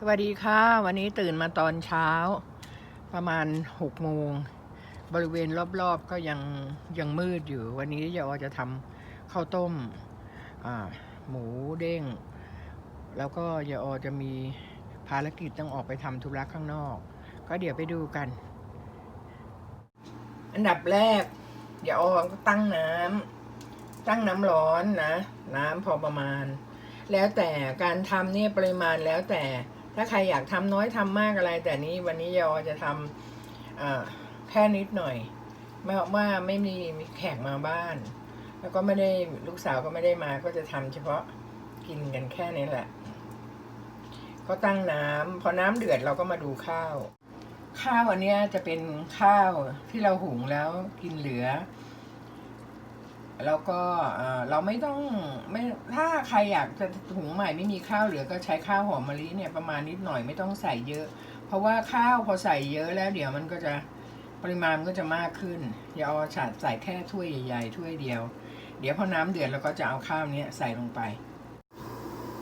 สวัสดีค่ะ วันนี้ตื่นมาตอนเช้า ประมาณหกโมง บริเวณรอบๆก็ยังยังมืดอยู่ วันนี้ยอจะทำข้าวต้มหมูเด้ง แล้วก็ยอจะมีภารกิจต้องออกไปทำธุระข้างนอก ก็เดี๋ยวไปดูกัน อันดับแรกยอก็ตั้งน้ำตั้งน้ำร้อนนะ น้ำพอประมาณ แล้วแต่การทำเนี่ยปริมาณแล้วแต่ ถ้าใครอยากทำน้อยทำมากอะไร แต่นี้วันนี้ยอจะทำแค่นิดหน่อยไม่ว่าไม่มีมีแขกมาบ้าน แล้วก็ไม่ได้ลูกสาวก็ไม่ได้มา ก็จะทำเฉพาะกินกันแค่นี้แหละ ก็ตั้งน้ำพอน้ำเดือดเราก็มาดูข้าว ข้าวอันนี้จะเป็นข้าวที่เราหุงแล้วกินเหลือ แล้วก็เราไม่ต้องไม่ถ้าใครอยากจะหุงใหม่ไม่มีข้าวเหลือก็ใช้ข้าวหอมมะลิเนี่ยประมาณนิดหน่อยไม่ต้องใส่เยอะ เพราะว่าข้าวพอใส่เยอะแล้วเดี๋ยวมันก็จะปริมาณมันก็จะมากขึ้นอย่าเอาฉาดใส่แค่ถ้วยใหญ่ๆถ้วยเดียว เดี๋ยวพอน้ำเดือดเราก็จะเอาข้าวเนี้ยใส่ลงไป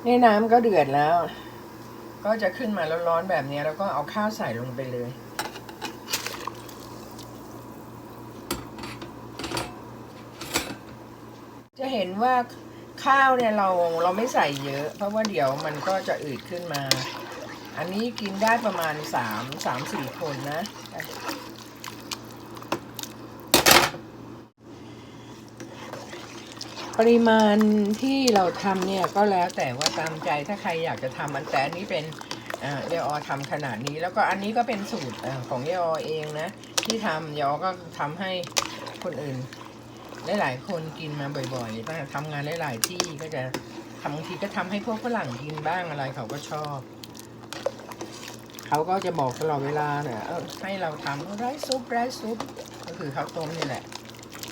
ในน้ำก็เดือดแล้ว ก็จะขึ้นมาร้อนๆแบบนี้แล้วก็เอาข้าวใส่ลงไปเลย จะเห็นว่าข้าวเนี่ยเราเราไม่ใส่เยอะ เพราะว่าเดี๋ยวมันก็จะอืดขึ้นมา อันนี้กินได้ประมาณสามสามสี่คนนะ ปริมาณที่เราทำเนี่ยก็แล้วแต่ว่าตามใจถ้าใครอยากจะทำมันแต่อันนี้เป็นเอออทำขนาดนี้แล้วก็อันนี้ก็เป็นสูตรเอ่อของยอเองนะ ที่ทำเยอก็ทำให้คนอื่น หลายๆคนกินมาบ่อยๆตั้งทำงานหลายๆที่ก็จะทำบางทีก็ทำให้พวกฝรั่งกินบ้างอะไรเขาก็ชอบ เขาก็จะบอกตลอดเวลาเนี่ยให้เราทำไรซุปไรซุปก็คือข้าวต้มนี่แหละ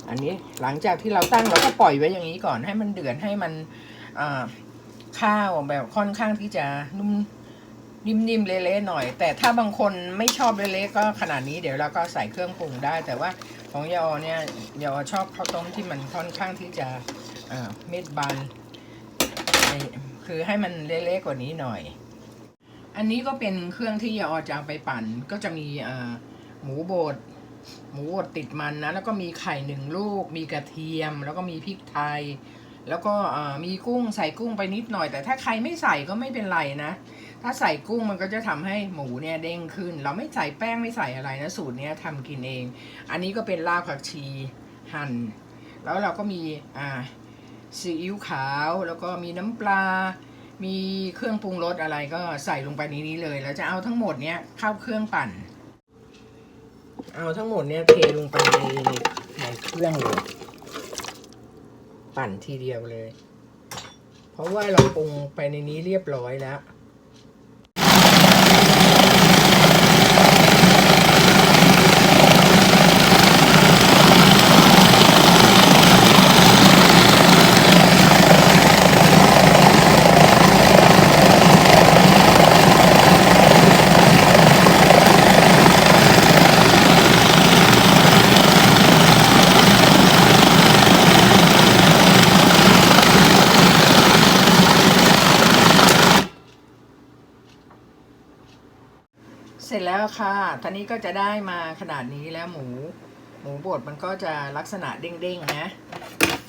อันนี้หลังจากที่เราตั้งเราก็ปล่อยไว้อย่างนี้ก่อนให้มันเดือดให้มันข้าวแบบค่อนข้างที่จะนุ่มนิ่มๆเละๆหน่อย แต่ถ้าบางคนไม่ชอบเละๆก็ขนาดนี้เดี๋ยวเราก็ใส่เครื่องปรุงได้ แต่ว่า ของยอเนี่ยยอชอบข้าวต้มที่มันค่อนข้างที่จะเม็ดบานคือให้มันเละๆกว่านี้หน่อย อันนี้ก็เป็นเครื่องที่ยอจะเอาไปปั่น ก็จะมีหมูบดหมูบดติดมันนะ แล้วก็มีไข่หนึ่งลูก มีกระเทียม แล้วก็มีพริกไทย แล้วก็มีกุ้งใส่กุ้งไปนิดหน่อย แต่ถ้าใครไม่ใส่ก็ไม่เป็นไรนะ ถ้าใส่กุ้งมันก็จะทำให้หมูเนี่ยเด้งขึ้น เราไม่ใส่แป้งไม่ใส่อะไรนะสูตรเนี้ยทำกินเอง อันนี้ก็เป็นรากผักชีหั่น แล้วเราก็มีอ่าซีอิ๊วขาว แล้วก็มีน้ำปลา มีเครื่องปรุงรสอะไรก็ใส่ลงไปในนี้เลย แล้วจะเอาทั้งหมดเนี้ยเข้าเครื่องปั่น เอาทั้งหมดเนี้ยเทลงไปในในเครื่องเลย ปั่นทีเดียวเลย เพราะว่าเราปรุงไปในนี้เรียบร้อยแล้ว แล้วค่ะ ตอนนี้ก็จะได้มาขนาดนี้แล้วหมู หมูบดมันก็จะลักษณะเด้งๆนะ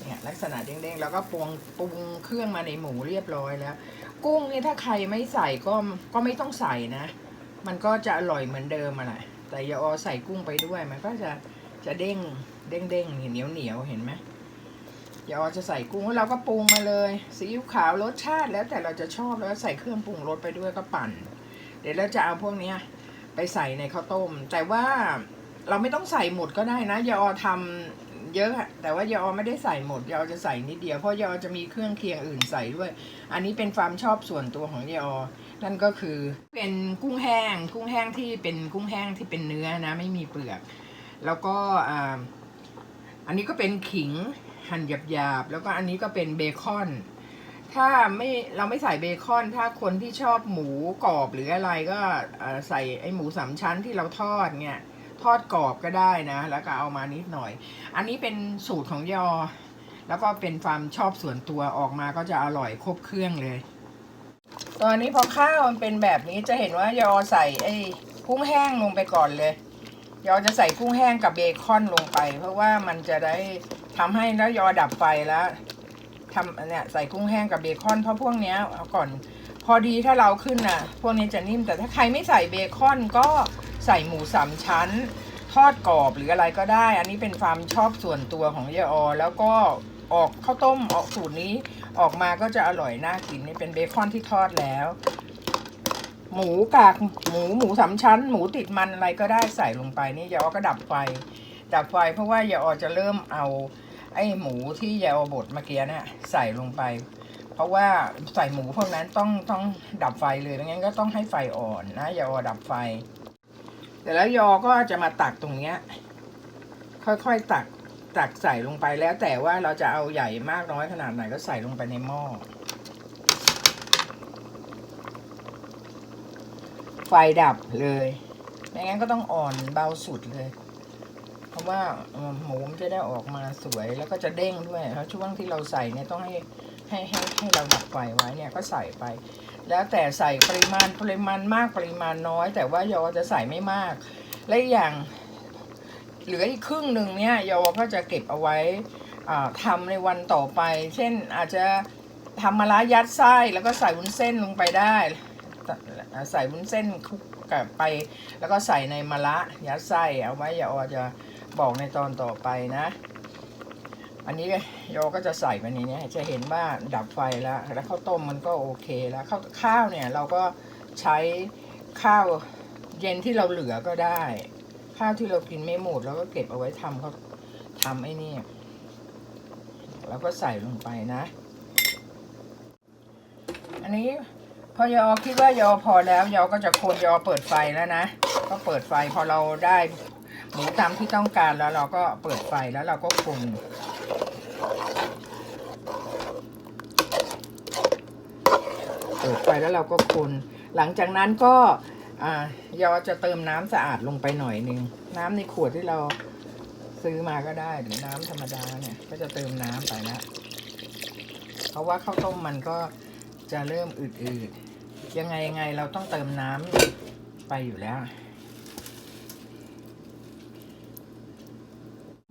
เนี่ยลักษณะเด้งๆ แล้วก็ปรุงปรุงเครื่องมาในหมูเรียบร้อยแล้ว กุ้งนี่ถ้าใครไม่ใส่ก็ก็ไม่ต้องใส่นะ มันก็จะอร่อยเหมือนเดิมอะแหละแต่อย่าอใส่กุ้งไปด้วย มันก็จะจะเด้งเด้งเด้งเหนียวเหนียวเห็นไหมอย่าอจะใส่กุ้งแล้วเราก็ปรุงมาเลยซีอิ๊วขาวรสชาติแล้วแต่เราจะชอบแล้วใส่เครื่องปรุงรสไปด้วยก็ปั่น เดี๋ยวเราจะเอาพวกเนี้ย ไปใส่ในข้าวต้ม แต่ว่าเราไม่ต้องใส่หมดก็ได้นะยาออทำเยอะแต่ว่ายาออไม่ได้ใส่หมดยาออจะใส่นิดเดียวเพราะยาออจะมีเครื่องเคียงอื่นใส่ด้วย อันนี้เป็นความชอบส่วนตัวของยาออนั่นก็คือเป็นกุ้งแห้ง กุ้งแห้งที่เป็นกุ้งแห้งที่เป็นเนื้อนะ ไม่มีเปลือก แล้วก็อันนี้ก็เป็นขิงหั่นหยาบๆแล้วก็อันนี้ก็เป็นเบคอน ถ้าไม่เราไม่ใส่เบคอน ถ้าคนที่ชอบหมูกรอบหรืออะไรก็ใส่ไอหมูสามชั้นที่เราทอดเนี่ยทอดกรอบก็ได้นะ แล้วก็เอามานิดหน่อย อันนี้เป็นสูตรของยอ แล้วก็เป็นความชอบส่วนตัวออกมาก็จะอร่อยครบเครื่องเลย ตอนนี้พอข้าวมันเป็นแบบนี้จะเห็นว่ายอใส่ไอ้กุ้งแห้งลงไปก่อนเลย ยอจะใส่กุ้งแห้งกับเบคอนลงไป เพราะว่ามันจะได้ทำให้แล้วยอดับไฟแล้ว ทำเนี่ยใส่กุ้งแห้งกับเบคอนเพราะพวกเนี้ยเอาก่อนพอดีถ้าเราขึ้นน่ะ พวกนี้จะนิ่มแต่ถ้าใครไม่ใส่เบคอนก็ใส่หมูสามชั้น ทอดกรอบหรืออะไรก็ได้ อันนี้เป็นความชอบส่วนตัวของยายออ แล้วก็ออกข้าวต้มออกสูตรนี้ออกมาก็จะอร่อยน่ากินนี่เป็นเบคอนที่ทอดแล้ว หมูกากหมูหมูสามชั้น หมูติดมันอะไรก็ได้ใส่ลงไปนี่ยายออก็ดับไฟดับไฟเพราะว่ายายออจะเริ่มเอา ไอ้หมูที่ยายอบดเมื่อกี้เนี่ยใส่ลงไป เพราะว่าใส่หมูพวกนั้นต้องต้องดับไฟเลยไม่งั้นก็ต้องให้ไฟอ่อนนะยายอดับไฟแต่แล้วยอก็จะมาตักตรงเนี้ย ค่อยๆตักตักใส่ลงไปแล้วแต่ว่าเราจะเอาใหญ่มากน้อยขนาดไหนก็ใส่ลงไปในหม้อไฟดับเลยไม่งั้นก็ต้องอ่อนเบาสุดเลย เพราะว่าหมูมันจะได้ออกมาสวยแล้วก็จะเด้งด้วยแล้วช่วงที่เราใส่เนี่ยต้องให้ให้ให้ให้เราดับไฟไว้เนี่ยก็ใส่ไป แล้วแต่ใส่ปริมาณปริมาณมากปริมาณน้อย แต่ว่ายอจะใส่ไม่มาก และอีกอย่างเหลืออีกครึ่งหนึ่งเนี่ยยอก็จะเก็บเอาไว้อ่าทำในวันต่อไป เช่นอาจจะทำมะระยัดไส้แล้วก็ใส่วุ้นเส้นลงไปได้ใส่วุ้นเส้นคลุกกับไป แล้วก็ใส่ในมะระยัดไส้เอาไว้ยาอจะ บอกในตอนต่อไปนะ อันนี้โยก็จะใส่ไปในนี้จะเห็นว่าดับไฟแล้ว แล้วข้าวต้มมันก็โอเคแล้วข้าวข้าวเนี่ยเราก็ใช้ข้าวเย็นที่เราเหลือก็ได้ ข้าวที่เรากินไม่หมดเราก็เก็บเอาไว้ทำเขาทำไอ้นี่แล้วก็ใส่ลงไปนะ อันนี้พอยอคิดว่ายอพอแล้วยอก็จะคนยอเปิดไฟแล้วนะ ก็เปิดไฟพอเราได้ หมูตามที่ต้องการแล้วเราก็เปิดไฟแล้วเราก็คนเปิดไฟแล้วเราก็คนหลังจากนั้นก็อ่ายอจะเติมน้ำสะอาดลงไปหน่อยนึงน้ำในขวดที่เราซื้อมาก็ได้หรือน้ำธรรมดาเนี่ยก็จะเติมน้ำไปนะเพราะว่าข้าวต้มมันก็จะเริ่มอืดๆยังไงยังไงเราต้องเติมน้ำไปอยู่แล้ว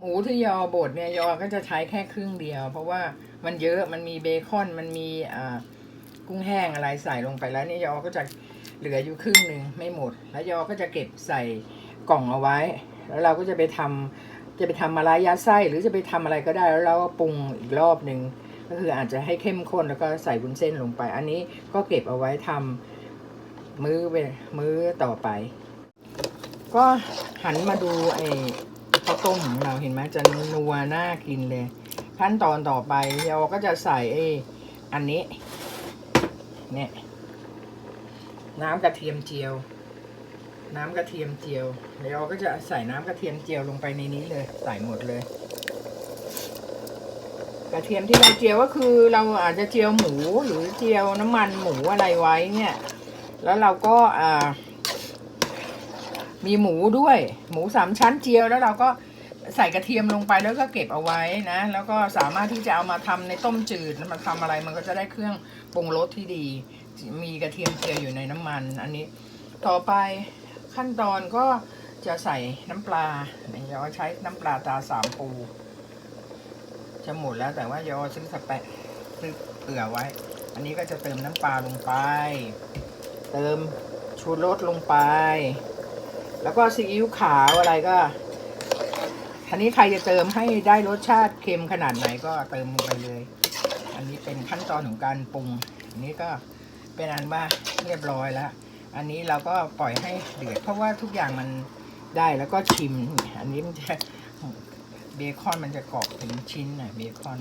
มูที่ยอบดเนี่ยยอก็จะใช้แค่ครึ่งเดียว เพราะว่ามันเยอะมันมีเบคอนมันมีอ่ากุ้งแห้งอะไรใส่ลงไปแล้วเนี่ยยอก็จะเหลืออยู่ครึ่งหนึ่งไม่หมด แล้วยอก็จะเก็บใส่กล่องเอาไว้ แล้วเราก็จะไปทำจะไปทำมาลายาไส้หรือจะไปทำอะไรก็ได้แล้วเราก็ปรุงอีกรอบหนึ่งก็คืออาจจะให้เข้มข้นแล้วก็ใส่วุ้นเส้นลงไป อันนี้ก็เก็บเอาไว้ทำมื้อมื้อต่อไป ก็หันมาดูไอ้ ข้าวต้มของเราเห็นไหมจะนัวน่ากินเลย ขั้นตอนต่อไปเราก็จะใส่ไอ้อันนี้เนี่ยน้ำกระเทียมเจียว น้ำกระเทียมเจียวเราก็จะใส่น้ำกระเทียมเจียวลงไปในนี้เลย ใส่หมดเลยกระเทียมที่เราเจียวก็คือเราอาจจะเจียวหมูหรือเจียวน้ำมันหมูอะไรไว้เนี่ย แล้วเราก็อ่า มีหมูด้วย หมูสามชั้นเจียวแล้วเราก็ใส่กระเทียมลงไปแล้วก็เก็บเอาไว้นะ แล้วก็สามารถที่จะเอามาทำในต้มจืดมาทำอะไรมันก็จะได้เครื่องปรุงรสที่ดี มีกระเทียมเจียวอยู่ในน้ำมัน อันนี้ต่อไปขั้นตอนก็จะใส่น้ำปลาเนี่ยเราใช้น้ำปลาตาสามปูจะหมดแล้วแต่ว่ายอซื้อสแปะซื้อเผื่อไว้ อันนี้ก็จะเติมน้ำปลาลงไป เติมชูรสลงไป แล้วก็ซีอิ๊วขาวอะไรก็ อันนี้ใครจะเติมให้ได้รสชาติเค็มขนาดไหนก็เติมลงไปเลย อันนี้เป็นขั้นตอนของการปรุง อันนี้ก็เป็นอันว่าเรียบร้อยแล้ว อันนี้เราก็ปล่อยให้เดือด เพราะว่าทุกอย่างมันได้แล้วก็ชิม อันนี้มันจะเบคอนมันจะกรอบเป็นชิ้นน่ะเบคอน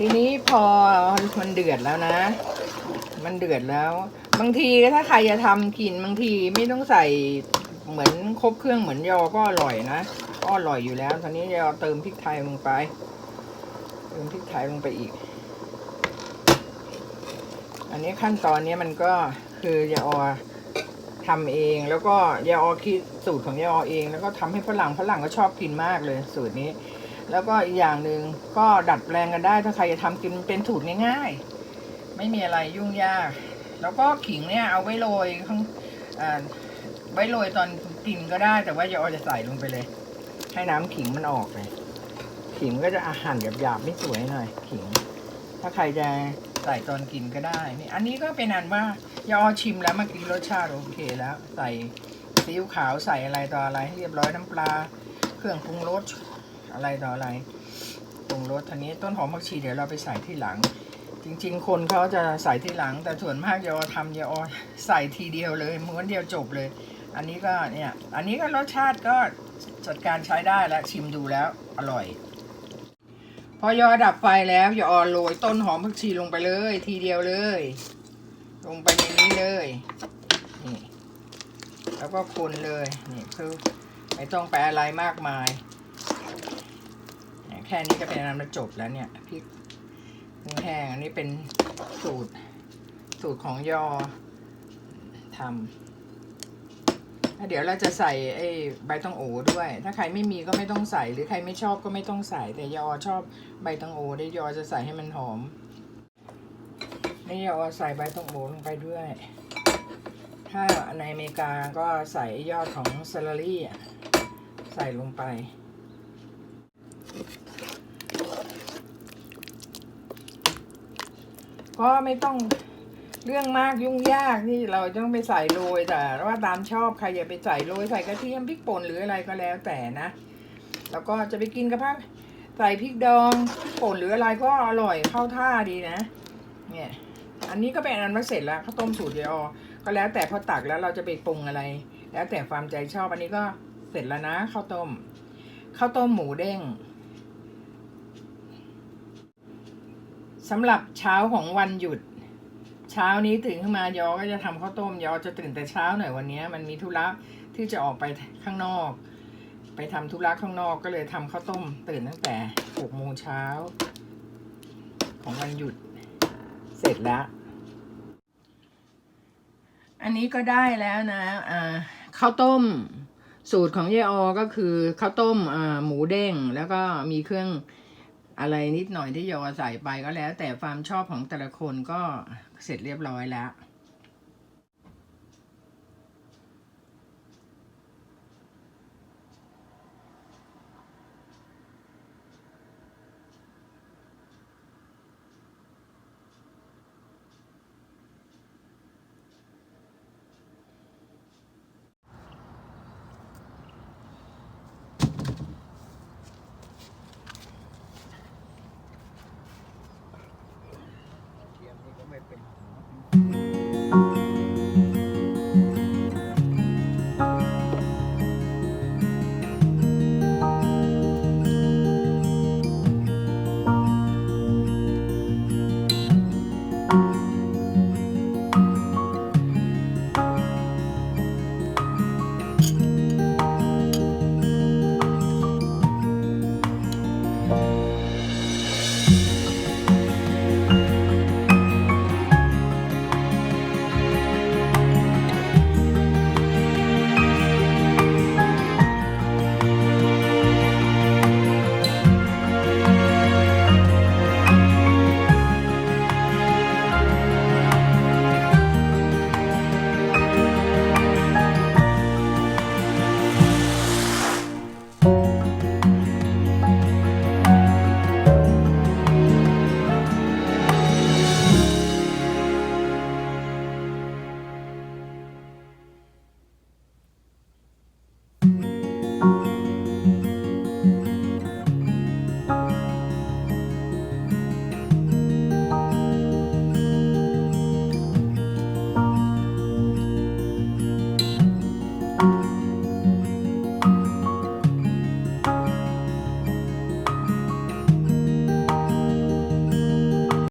ทีนี้พอมันเดือดแล้วนะ มันเดือดแล้ว บางทีถ้าใครจะทำกินบางทีไม่ต้องใส่เหมือนครบเครื่องเหมือนยอก็อร่อยนะก็อร่อยอยู่แล้ว ตอนนี้ยอเติมพริกไทยลงไป เติมพริกไทยลงไปอีก อันนี้ขั้นตอนนี้มันก็คือยาออทำเองแล้วก็ยาออคิดสูตรของยาออเอง แล้วก็ทำให้ฝรั่งฝรั่งก็ชอบกินมากเลยสูตรนี้ แล้วก็อีกอย่างหนึ่งก็ดัดแปลงกันได้ ถ้าใครจะทำกินเป็นสูตรง่ายๆ ไม่มีอะไรยุ่งยาก แล้วก็ขิงเนี่ยเอาไว้โรยข้างไว้โรยตอนกินก็ได้ แต่ว่าอย่าเอาจะใส่ลงไปเลย ให้น้ำขิงมันออกเลย ขิงก็จะอาหารหยาบๆไม่สวยหน่อย ขิง ถ้าใครจะใส่ตอนกินก็ได้นี่อันนี้ก็เป็นอันว่ายอชิมแล้วมื่อกี้รสชาติโอเคแล้ว ใส่ซีอิ๊วขาวใส่อะไรต่ออะไรให้เรียบร้อยน้ำปลา เครื่องปรุงรส อะไรต่ออะไรปรุงรสทีนี้ต้นหอมผักชีเดี๋ยวเราไปใส่ที่หลัง จริง ๆ คนเขาจะใส่ที่หลัง แต่ส่วนมากยอทำยอใส่ทีเดียวเลยม้วนเดียวจบเลย อันนี้ก็เนี่ยอันนี้ก็รสชาติก็จัดการใช้ได้แล้วชิมดูแล้วอร่อย พอยอดับไฟแล้วยอโรยต้นหอมผักชีลงไปเลย ทีเดียวเลย ลงไปในนี้เลยนี่แล้วก็คนเลยนี่คือไม่ต้องไปอะไรมากมาย แค่นี้ก็เป็นอันมันจบแล้วเนี่ยพริกแห้งอันนี้เป็นสูตรสูตรของยอทำเดี๋ยวเราจะใส่ไอ้ใบตองโอด้วย ถ้าใครไม่มีก็ไม่ต้องใส่หรือใครไม่ชอบก็ไม่ต้องใส่ แต่ยอชอบใบตองโอได้ยอจะใส่ให้มันหอมนี่ยอใส่ใบตองโอลงไปด้วย ถ้าในอเมริกาก็ใส่ยอดของซาลารี่ใส่ลงไป ก็ไม่ต้องเรื่องมากยุ่งยากที่เราต้องไปใส่โรยแต่ว่าตามชอบใครอย่าไปใส่โรยใส่กระเทียมพริกป่นหรืออะไรก็แล้วแต่นะ แล้วก็จะไปกินกับพักใส่พริกดองพริกป่นหรืออะไรก็อร่อยเข้าท่าดีนะ เนี่ย อันนี้ก็เป็นอันว่าเสร็จแล้วข้าวต้มสูตรเดียวก็แล้วแต่พอตักแล้วเราจะไปปรุงอะไร แล้วแต่ความใจชอบอันนี้ก็เสร็จแล้วนะข้าวต้มข้าวต้มหมูเด้ง สำหรับเช้าของวันหยุด เช้านี้ตื่นขึ้นมายอก็จะทำข้าวต้มยอจะตื่นแต่เช้าหน่อยวันนี้มันมีธุระที่จะออกไปข้างนอก ไปทำธุระข้างนอกก็เลยทำข้าวต้ม ตื่นตั้งแต่หกโมงเช้า ของวันหยุด เสร็จแล้ว อันนี้ก็ได้แล้วนะอ่าข้าวต้มสูตรของยายอก็คือข้าวต้มหมูเด้งแล้วก็มีเครื่อง อะไรนิดหน่อยที่โยใส่ไปก็แล้ว แต่ความชอบของแต่ละคนก็เสร็จเรียบร้อยแล้ว